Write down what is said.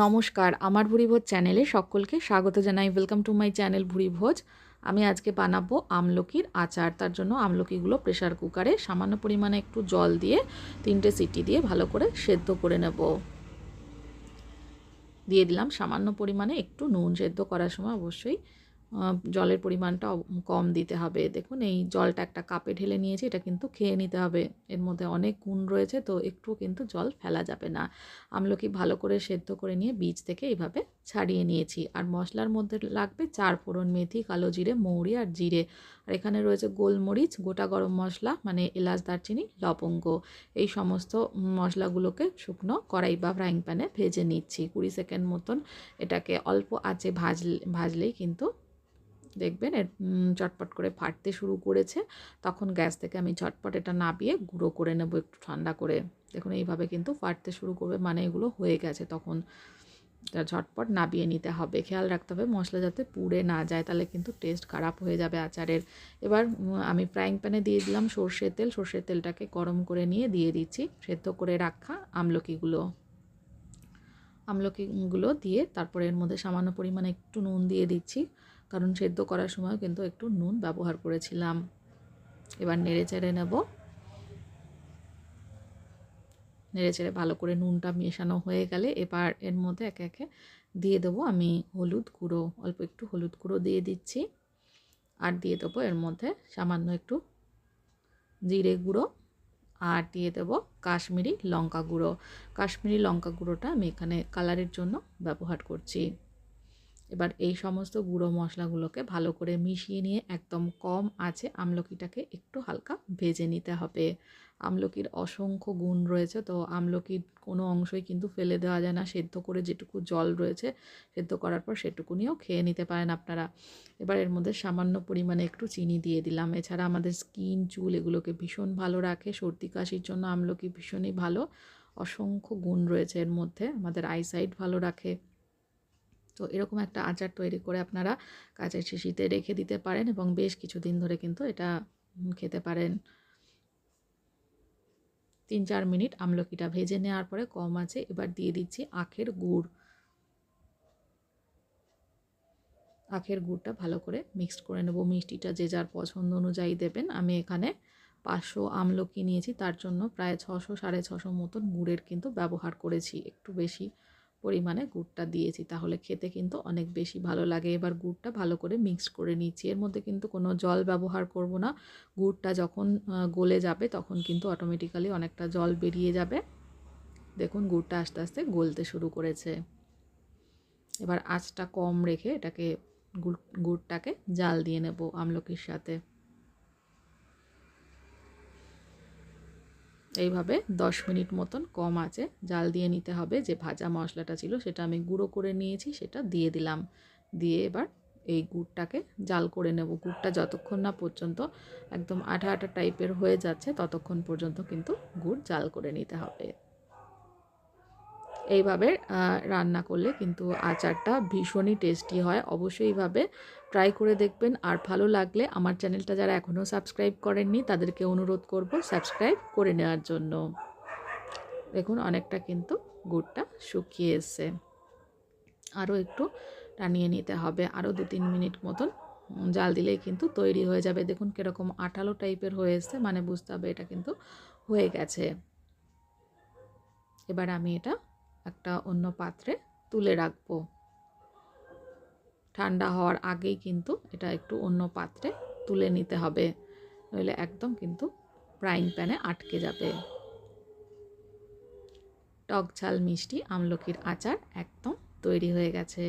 নমস্কার, আমার ভুরিভোজ চ্যানেলে সকলকে স্বাগত জানাই। Welcome to my channel Bhurivoj আমি আজকে বানাবো আমলকির আচার। তার জন্য আমলকিগুলো প্রেশার কুকারে সামান্য পরিমাণে একটু জল দিয়ে তিনটে সিটি দিয়ে ভালো করে সেদ্ধ করে নেব। দিয়ে দিলাম সামান্য পরিমাণে একটু নুন সেদ্ধ করার সময় অবশ্যই জলের পরিমাণটা কম দিতে হবে। দেখুন, এই জলটা একটা কাপে ঢেলে নিয়েছি, এটা কিন্তু খেয়ে নিতে হবে। এর মধ্যে অনেক গুণ রয়েছে, তো একটু কিন্তু জল ফেলা যাবে না। আমলকি ভালো করে সেদ্ধ করে নিয়ে বীজ থেকে এইভাবে ছাড়িয়ে নিয়েছি। আর মশলার মধ্যে লাগবে চার ফোড়ন মেথি, কালো জিরে, মৌরি আর জিরে। আর এখানে রয়েছে গোলমরিচ, গোটা গরম মশলা মানে এলাচ, দারচিনি, লবঙ্গ। এই সমস্ত মশলাগুলোকে শুকনো কড়াই বা ফ্রাইং প্যানে ভেজে নিচ্ছি। কুড়ি সেকেন্ড মতন এটাকে অল্প আঁচে ভাজলে, ভাজলেই কিন্তু দেখবেন এর চটপট করে ফাটতে শুরু করেছে। তখন গ্যাস থেকে আমি ঝটপট এটা নাবিয়ে গুঁড়ো করে নেব একটু ঠান্ডা করে। দেখুন এইভাবে কিন্তু ফাটতে শুরু করবে মানে এগুলো হয়ে গেছে। তখন ঝটপট নাবিয়ে নিতে হবে। খেয়াল রাখতে হবে মশলা যাতে পুড়ে না যায়, তাহলে কিন্তু টেস্ট খারাপ হয়ে যাবে আচারের। এবার আমি ফ্রাইং প্যানে দিয়ে দিলাম সর্ষের তেল। সর্ষের তেলটাকে গরম করে নিয়ে দিয়ে দিচ্ছি। সেদ্ধ করে রাখা আমলকিগুলো। আমলকিগুলো দিয়ে তারপরে এর মধ্যে সামান্য পরিমাণে একটু নুন দিয়ে দিচ্ছি। কারণ সেদ্ধ করার সময় কিন্তু একটু নুন ব্যবহার করেছিলাম। এবার নেড়ে চেড়ে নেব। নেড়ে চেড়ে ভালো করে নুনটা মেশানো হয়ে গেলে এবার এর মধ্যে একে একে দিয়ে দেবো আমি হলুদ গুঁড়ো, অল্প একটু হলুদ গুঁড়ো দিয়ে দিচ্ছি। আর দিয়ে দেবো এর মধ্যে সামান্য একটু জিরে গুঁড়ো আর দিয়ে দেবো কাশ্মীরি লঙ্কা গুঁড়ো। কাশ্মীরি লঙ্কা গুঁড়োটা আমি এখানে কালারের জন্য ব্যবহার করছি। এবার এই সমস্ত গুঁড়ো মশলাগুলোকে ভালো করে মিশিয়ে নিয়ে একদম কম আছে আমলকিটাকে একটু হালকা ভেজে নিতে হবে। আমলকির অসংখ্য গুণ রয়েছে, তো আমলকির কোনো অংশই কিন্তু ফেলে দেওয়া যায় না। সেদ্ধ করে যেটুকু জল রয়েছে, সেদ্ধ করার পর সেটুকু নিয়েও খেয়ে নিতে পারেন আপনারা। এবার এর মধ্যে সামান্য পরিমাণে একটু চিনি দিয়ে দিলাম। এছাড়া আমাদের স্কিন, চুল এগুলোকে ভীষণ ভালো রাখে, সর্দি কাশির জন্য আমলকি ভীষণই ভালো। অসংখ্য গুণ রয়েছে এর মধ্যে, আমাদের আইসাইট ভালো রাখে। তো এরকম একটা আচার তৈরি করে আপনারা কাঁচের শিশিতে রেখে দিতে পারেন এবং বেশ কিছুদিন ধরে কিন্তু এটা খেতে পারেন। তিন চার মিনিট আমলকিটা ভেজে নেওয়ার পরে কম আছে, এবার দিয়ে দিচ্ছি আখের গুড়। আখের গুড়টা ভালো করে মিক্সড করে নেব। মিষ্টিটা যে যার পছন্দ অনুযায়ী দেবেন। আমি এখানে পাঁচশো আমলকি নিয়েছি, তার জন্য প্রায় ছশো, সাড়ে ছশো মতন গুড়ের কিন্তু ব্যবহার করেছি। একটু বেশি পরিমাণে গুড়টা দিয়েছি, তাহলে খেতে কিন্তু অনেক বেশি ভালো লাগে। এবার গুড়টা ভালো করে মিক্স করে নিচ্ছি। এর মধ্যে কিন্তু কোনো জল ব্যবহার করব না। গুড়টা যখন গলে যাবে তখন কিন্তু অটোমেটিক্যালি অনেকটা জল বেরিয়ে যাবে। দেখুন গুড়টা আস্তে আস্তে গলতে শুরু করেছে। এবার আঁচটা কম রেখে এটাকে গুড়, গুড়টাকে জাল দিয়ে নেব আমলকির সাথে। এইভাবে দশ মিনিট মতন কম আছে। জাল দিয়ে নিতে হবে যে ভাজা মশলাটা ছিল, সেটা আমি গুঁড়ো করে নিয়েছি, সেটা দিয়ে দিলাম। দিয়ে এবার এই গুড়টাকে জাল করে নেব। গুড়টা যতক্ষণ না পর্যন্ত একদম আঠা আঠা টাইপের হয়ে যাচ্ছে, ততক্ষণ পর্যন্ত কিন্তু গুড় জাল করে নিতে হবে। এইভাবে রান্না করলে কিন্তু আচারটা ভীষণই টেস্টি হয়। অবশ্যই এইভাবে ট্রাই করে দেখবেন। আর ভালো লাগলে আমার চ্যানেলটা যারা এখনও সাবস্ক্রাইব করেননি, তাদেরকে অনুরোধ করব সাবস্ক্রাইব করে নেওয়ার জন্য। দেখুন, অনেকটা কিন্তু গুড়টা শুকিয়ে এসছে আরও একটু টানিয়ে নিতে হবে। আরও দু তিন মিনিট মতন জাল দিলেই কিন্তু তৈরি হয়ে যাবে। দেখুন, কীরকম আঠালো টাইপের হয়ে এসছে মানে বুঝতে হবে এটা কিন্তু হয়ে গেছে। এবার আমি এটা একটা অন্য পাত্রে তুলে রাখব। ঠান্ডা হওয়ার আগেই কিন্তু এটা একটু অন্য পাত্রে তুলে নিতে হবে। নইলে একদম কিন্তু ফ্রাইং প্যানে আটকে যাবে। টক ঝাল মিষ্টি আমলকির আচার একদম তৈরি হয়ে গেছে।